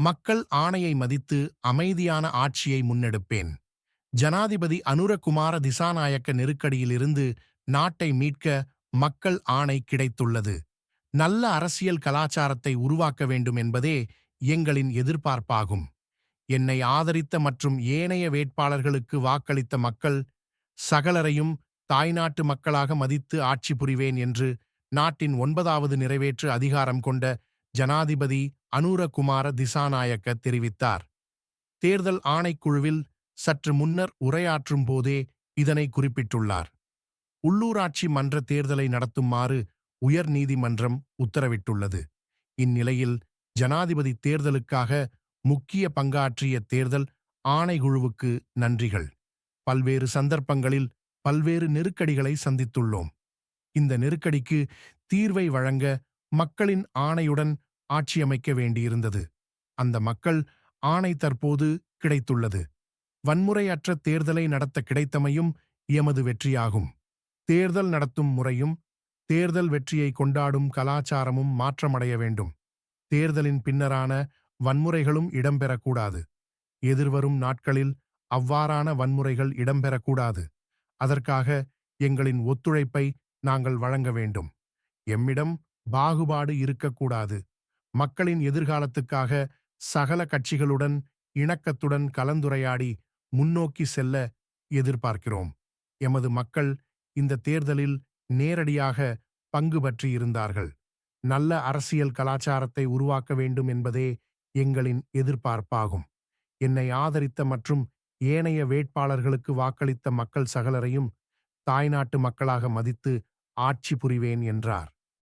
மக்கள் ஆணையை மதித்து அமைதியான ஆட்சியை முன்னெடுப்பேன். ஜனாதிபதி அனுரகுமார திசாநாயக்க நெருக்கடியிலிருந்து நாட்டை மீட்க மக்கள் ஆணை கிடைத்துள்ளது. நல்ல அரசியல் கலாச்சாரத்தை உருவாக்க வேண்டும் என்பதே எங்களின் எதிர்பார்ப்பாகும். என்னை ஆதரித்த மற்றும் ஏனைய வேட்பாளர்களுக்கு வாக்களித்த மக்கள் சகலரையும் தாய்நாட்டு மக்களாக மதித்து ஆட்சி புரிவேன் என்று நாட்டின் ஒன்பதாவது நிறைவேற்று அதிகாரம் கொண்ட ஜனாதிபதி அனுரகுமார திசாநாயக்க தெரிவித்தார். தேர்தல் ஆணைக்குழுவில் சற்று முன்னர் உரையாற்றும் போதே இதனை குறிப்பிட்டுள்ளார். உள்ளூராட்சி மன்ற தேர்தலை நடத்துமாறு உயர் நீதிமன்றம் உத்தரவிட்டுள்ளது. இந்நிலையில் ஜனாதிபதி தேர்தலுக்காக முக்கிய பங்காற்றிய தேர்தல் ஆணைக்குழுவுக்கு நன்றிகள். பல்வேறு சந்தர்ப்பங்களில் பல்வேறு நெருக்கடிகளை சந்தித்துள்ளோம். இந்த நெருக்கடிக்கு தீர்வை வழங்க மக்களின் ஆணையுடன் ஆட்சியமைக்க வேண்டியிருந்தது. அந்த மக்கள் ஆணை தற்போது கிடைத்துள்ளது. வன்முறையற்ற தேர்தலை நடத்த கிடைத்தமையும் எமது வெற்றியாகும். தேர்தல் நடத்தும் முறையும் தேர்தல் வெற்றியை கொண்டாடும் கலாச்சாரமும் மாற்றமடைய வேண்டும். தேர்தலின் பின்னரான வன்முறைகளும் இடம்பெறக்கூடாது. எதிர்வரும் நாட்களில் அவ்வாறான வன்முறைகள் இடம்பெறக்கூடாது. அதற்காக எங்களின் ஒத்துழைப்பை நாங்கள் வழங்க வேண்டும். எம்மிடம் பாகுபாடு இருக்கக்கூடாது. மக்களின் எதிர்காலத்துக்காக சகல கட்சிகளுடன் இணக்கத்துடன் கலந்துரையாடி முன்னோக்கி செல்ல எதிர்பார்க்கிறோம். எமது மக்கள் இந்த தேர்தலில் நேரடியாக பங்கு பற்றியிருந்தார்கள் நல்ல அரசியல் கலாச்சாரத்தை உருவாக்க வேண்டும் என்பதே எங்களின் எதிர்பார்ப்பாகும். என்னை ஆதரித்த மற்றும் ஏனைய வேட்பாளர்களுக்கு வாக்களித்த மக்கள் சகலரையும் தாய்நாட்டு மக்களாக மதித்து ஆட்சி புரிவேன் என்றார்.